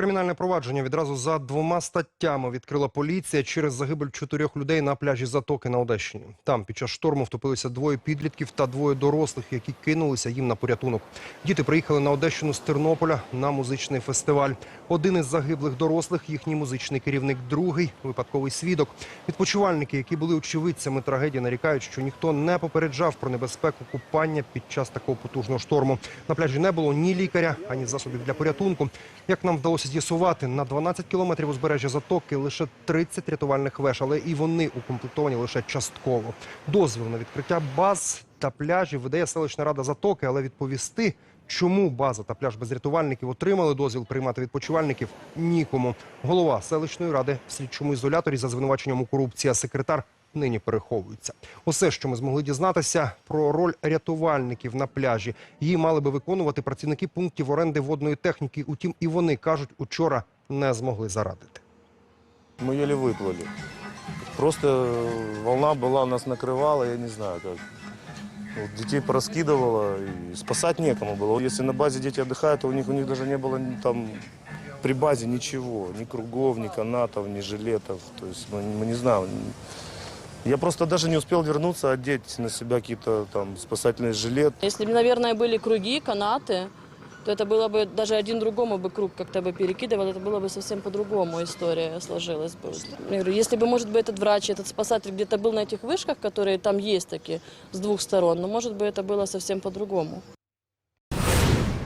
кримінальне провадження відразу за двома статтями відкрила поліція через загибель чотирьох людей на пляжі Затоки на Одещині. Там під час шторму втопилися двоє підлітків та двоє дорослих, які кинулися їм на порятунок. Діти приїхали на Одещину з Тернополя на музичний фестиваль. Один із загиблих дорослих, їхній музичний керівник, другий випадковий свідок. Відпочивальники, які були очевидцями трагедії, нарікають, що ніхто не попереджав про небезпеку купання під час такого потужного шторму. На пляжі не було ні лікаря, ані засобів для порятунку. Як нам вдалося з'ясувати, на 12 кілометрів узбережжя затоки лише 30 рятувальних веж, але і вони укомплектовані лише частково. Дозвіл на відкриття баз та пляжів видає селищна рада затоки, але відповісти. Чому база та пляж без рятувальників отримали дозвіл приймати відпочивальників? Нікому. Голова селищної ради в слідчому ізоляторі за звинуваченням у корупції, а секретар нині переховується. Усе, що ми змогли дізнатися про роль рятувальників на пляжі, її мали би виконувати працівники пунктів оренди водної техніки. Утім, і вони кажуть, учора не змогли зарадити. Мы еле выплыли. Просто э, волна была, нас накрывала, я не знаю как. Вот детей пораскидывало, и спасать некому было. Если на базе дети отдыхают, то у них, у них даже не было ни там при базе ничего, ни кругов, ни канатов, ни жилетов. То есть мы, мы не знаем. Я просто даже не успел вернуться, одеть на себя какие-то там спасательные жилеты. Если бы, наверное, были круги, канаты, то это было бы, даже один другому бы круг как-то бы перекидывал, это было бы совсем по-другому история сложилась бы. Я говорю, если бы, может быть, этот врач, этот спасатель где-то был на этих вышках, которые там есть такие, с двух сторон, но, может быть, это было совсем по-другому.